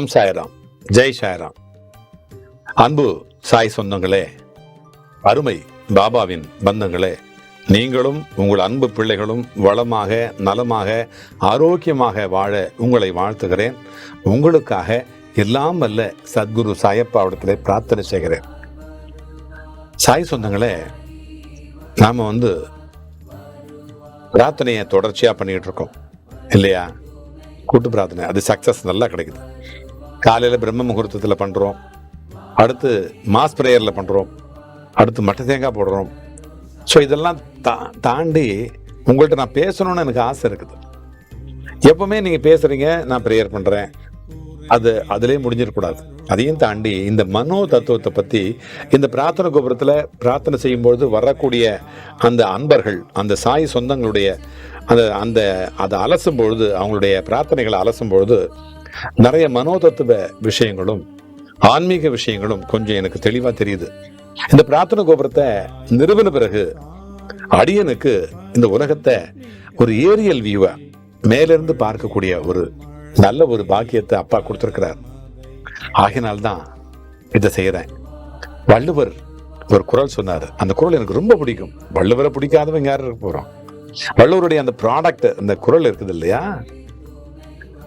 ஓம் சாய்ராம். ஜெய் சாய்ராம். அன்பு சாய் சொந்தங்களே அருமை பாபாவின் பந்தங்களே நீங்களும் உங்கள் அன்பு பிள்ளைகளும் வளமாக நலமாக ஆரோக்கியமாக வாழ உங்களை வாழ்த்துகிறேன். உங்களுக்காக எல்லாம் அல்ல சத்குரு சாயப்பாவிடத்திலே பிரார்த்தனை செய்கிறேன். சாய் சொந்தங்களே நாம் வந்து பிரார்த்தனையை தொடர்ச்சியாக பண்ணிக்கிட்டு இருக்கோம். இல்லையா? கூட்டு பிரார்த்தனை. அது சக்ஸஸ் நல்லா கிடைக்குது. காலையில் பிரம்ம முகூர்த்தத்தில் பண்ணுறோம் அடுத்து மாஸ் ப்ரேயரில் பண்ணுறோம் அடுத்து மட்டை தேங்காய் போடுறோம். ஸோ இதெல்லாம் தா தாண்டி உங்கள்கிட்ட நான் பேசணும்னு எனக்கு ஆசை இருக்குது. எப்பவுமே நீங்கள் பேசுகிறீங்க நான் ப்ரேயர் பண்ணுறேன் அது அதிலே முடிஞ்சிடக்கூடாது அதையும் தாண்டி இந்த மனோ தத்துவத்தை பற்றி இந்த பிரார்த்தனை கோபுரத்தில் பிரார்த்தனை செய்யும்பொழுது வரக்கூடிய அந்த அன்பர்கள் அந்த சாய் சொந்தங்களுடைய அந்த அந்த அதை அலசும் பொழுது அவங்களுடைய பிரார்த்தனைகளை அலசும் பொழுது நிறைய மனோதத்துவ விஷயங்களும் ஆன்மீக விஷயங்களும் கொஞ்சம் எனக்கு தெளிவாக தெரியுது. இந்த பிரார்த்தனை கோபுரத்தை நிறுவன பிறகு அடியனுக்கு இந்த உலகத்தை ஒரு ஏரியல் வியூவை மேலிருந்து பார்க்கக்கூடிய ஒரு நல்ல ஒரு பாக்கியத்தை அப்பா கொடுத்துருக்கிறார். ஆகினால்தான் இதை செய்கிறேன் வள்ளுவர் ஒரு குரல் சொன்னார். அந்த குரல் எனக்கு ரொம்ப பிடிக்கும். வள்ளுவரை பிடிக்காதவங்க யார் இருக்க போகிறோம் வள்ளுவருடைய அந்த ப்ராடக்ட் அந்த குரல் இருக்குது இல்லையா?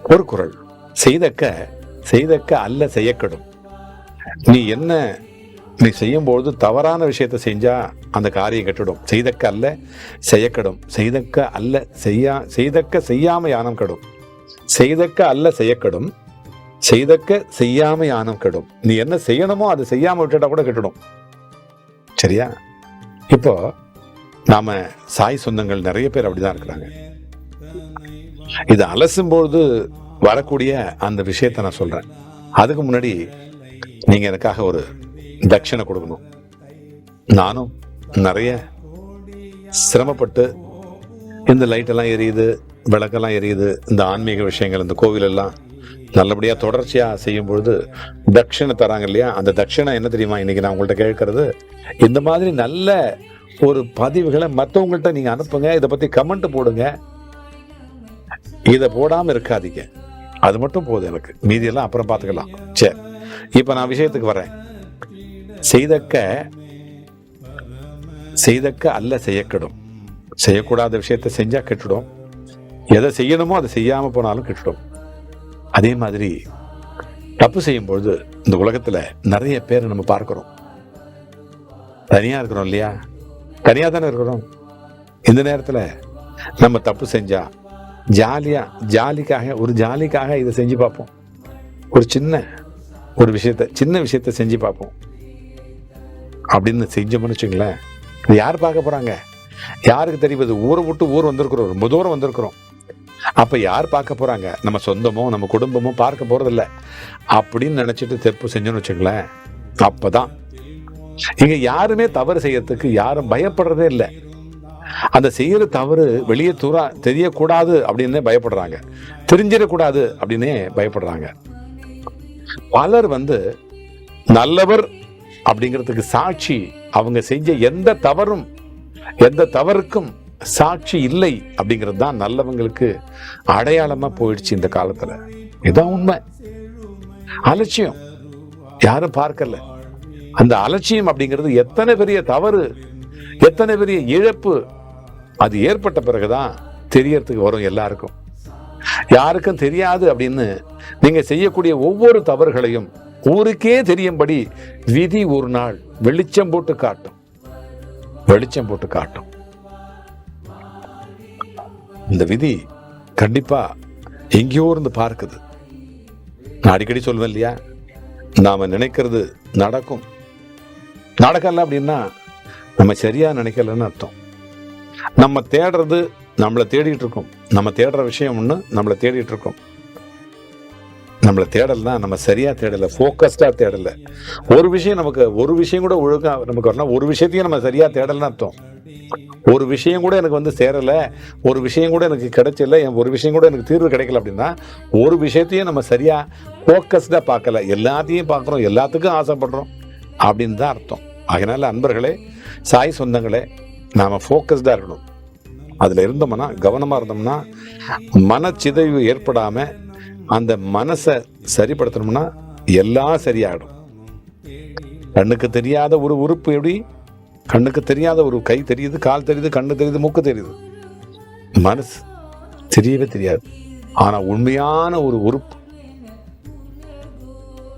ஒரு குரல். செய்தக்க செய்தக்க அல்ல செய்யக்கடும். நீ என்ன நீ செய்யும்போது தவறான விஷயத்தை செஞ்சா அந்த காரியம் கெட்டுடும் செய்தக்க அல்ல செய்யக்கடும். செய்தக்க அல்ல செய்யா செய்தக்க செய்யாம யானம் கெடும். செய்தக்க அல்ல செய்யக்கடும். செய்தக்க செய்யாம யானம் கெடும். நீ என்ன செய்யணுமோ அதை செய்யாம விட்டுட்டா கூட கெட்டுடும் சரியா? இப்போ நாம சாய் சொந்தங்கள் நிறைய பேர் அப்படிதான் இருக்கிறாங்க. இது அலசும்பொழுது வரக்கூடிய அந்த விஷயத்தை நான் சொல்கிறேன் அதுக்கு முன்னாடி நீங்கள் எனக்காக ஒரு தட்சிணை கொடுக்கணும். நானும் நிறைய சிரமப்பட்டு இந்த லைட்டெல்லாம் எரியுது விளக்கெல்லாம் எரியுது இந்த ஆன்மீக விஷயங்கள் இந்த கோவிலெல்லாம் நல்லபடியாக தொடர்ச்சியாக செய்யும் பொழுது தட்சிணை தராங்க இல்லையா? அந்த தட்சிணை என்ன தெரியுமா? இன்னைக்கு நான் உங்கள்கிட்ட கேட்கறது இந்த மாதிரி நல்ல ஒரு பதிவுகளை மற்றவங்கள்ட்ட நீங்கள் அனுப்புங்க இதை பற்றி கமெண்ட் போடுங்க. இதை போடாமல் இருக்காதீங்க. அது மட்டும் போதும் எனக்கு. மீதியெல்லாம் அப்புறம் பார்த்துக்கலாம். சரி இப்போ நான் விஷயத்துக்கு வரேன் செய்தக்க செய்தக்க அல்ல செய்யக்கெடும். செய்யக்கூடாத விஷயத்த செஞ்சால் கெட்டுடும். எதை செய்யணுமோ அதை செய்யாமல் போனாலும் கெட்டுடும். அதே மாதிரி தப்பு செய்யும்பொழுது இந்த உலகத்தில் நிறைய பேரை நம்ம பார்க்குறோம். தனியாக இருக்கிறோம் இல்லையா? தனியாக தானே இருக்கிறோம். இந்த நேரத்தில் நம்ம தப்பு செஞ்சால் ஜாலியாக ஜாலிக்காக ஒரு ஜாலிக்காக இதை செஞ்சு பார்ப்போம். ஒரு சின்ன ஒரு விஷயத்த சின்ன விஷயத்த செஞ்சு பார்ப்போம். அப்படின்னு செஞ்சோம்னு வச்சுங்களேன் இது யார் பார்க்க போறாங்க? யாருக்கு தெரிவது ஊரை விட்டு ஊர் வந்திருக்கிறோம் ரொம்ப தூரம் வந்திருக்கிறோம். அப்போ யார் பார்க்க போறாங்க? நம்ம சொந்தமோ நம்ம குடும்பமோ பார்க்க போறதில்ல. அப்படின்னு நினச்சிட்டு தெப்பு செஞ்சோன்னு வச்சுங்களேன் அப்பதான். இங்கே யாருமே தவறு செய்யறதுக்கு யாரும் பயப்படுறதே இல்லை. அந்த செய்யற தவறு வெளியே தூரா தெரியக்கூடாது அப்படின்னு பயப்படுறாங்க. தெரிஞ்சிடக்கூடாது அப்படின்னே பயப்படுறாங்க. பலர் வந்து நல்லவர் அப்படிங்கிறதுக்கு சாட்சி அவங்க செஞ்ச எந்த தவறும் எந்த தவறுக்கும் சாட்சி இல்லை அப்படிங்கிறது தான் நல்லவங்களுக்கு அடையாளமா போயிடுச்சு இந்த காலத்துல. இதான் உண்மை. அலட்சியம். யாரும் பார்க்கல. அந்த அலட்சியம் அப்படிங்கிறது எத்தனை பெரிய தவறு எத்தனை பெரிய இழப்பு அது ஏற்பட்ட பிறகுதான் தெரியறதுக்கு வரும் எல்லாருக்கும். யாருக்கும் தெரியாது அப்படின்னு நீங்க செய்யக்கூடிய ஒவ்வொரு தவறுகளையும் ஊருக்கே தெரியும்படி விதி ஒரு நாள் வெளிச்சம் போட்டு காட்டும். வெளிச்சம் போட்டு காட்டும். இந்த விதி கண்டிப்பா எங்கேயோ இருந்து பார்க்குது. நான் அடிக்கடி சொல்லுவேன் இல்லையா? நாம நினைக்கிறது நடக்கும். நடக்கல அப்படின்னா நம்ம சரியா நினைக்கலன்னு அர்த்தம். நம்ம தேடுறது நம்மளை தேடிட்டு இருக்கோம் நம்ம தேடுற விஷயம் ஒன்று நம்மளை தேடிட்டு இருக்கோம் நம்மளை தேடலைன்னா நம்ம சரியா தேடலை ஃபோக்கஸ்டா தேடலை. ஒரு விஷயம் நமக்கு ஒரு விஷயம் கூட ஒழுங்காக நமக்கு வரணும் ஒரு விஷயத்தையும் நம்ம சரியா தேடலைன்னு அர்த்தம். ஒரு விஷயம் கூட எனக்கு வந்து சேரலை ஒரு விஷயம் கூட எனக்கு கிடைச்சல என் ஒரு விஷயம் கூட எனக்கு தீர்வு கிடைக்கல அப்படின்னா ஒரு விஷயத்தையும் நம்ம சரியா ஃபோக்கஸ்டாக பார்க்கல. எல்லாத்தையும் பார்க்குறோம் எல்லாத்துக்கும் ஆசைப்படுறோம் அப்படின்னு தான் அர்த்தம். அதனால அன்பர்களே சாய் சொந்தங்களே நாம் ஃபோக்கஸ்டாக இருக்கணும். அதில் இருந்தோம்னா கவனமாக இருந்தோம்னா மனச்சிதைவு ஏற்படாமல் அந்த மனசை சரிப்படுத்தணும்னா எல்லாம் சரியாகிடும் கண்ணுக்கு தெரியாத ஒரு உறுப்பு எப்படி? கண்ணுக்கு தெரியாத ஒரு கை தெரியுது கால் தெரியுது கண்ணு தெரியுது மூக்கு தெரியுது. மனசு தெரியவே தெரியாது. ஆனால் உண்மையான ஒரு உறுப்பு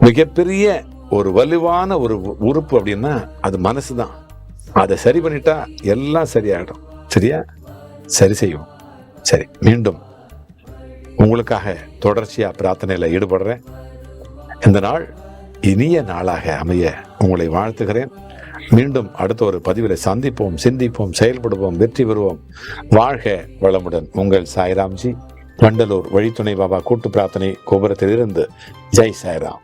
மிகப்பெரிய ஒரு வலுவான ஒரு உறுப்பு அப்படின்னா அது மனசு தான் அதை சரி பண்ணிட்டா எல்லாம் சரியாகிடும் சரியா? சரி செய்வோம். சரி மீண்டும் உங்களுக்காக தொடர்ச்சியாக பிரார்த்தனையில் ஈடுபடுறேன். இந்த நாள் இனிய நாளாக அமைய உங்களை வாழ்த்துகிறேன். மீண்டும் அடுத்த ஒரு பதிவில் சந்திப்போம் சிந்திப்போம் செயல்படுவோம் வெற்றி பெறுவோம். வாழ்க வளமுடன். உங்கள் சாய்ராம்ஜி வண்டலூர் வழித்துணை பாபா கூட்டு பிரார்த்தனை கோபுரத்திலிருந்து. ஜெய் சாய்ராம்.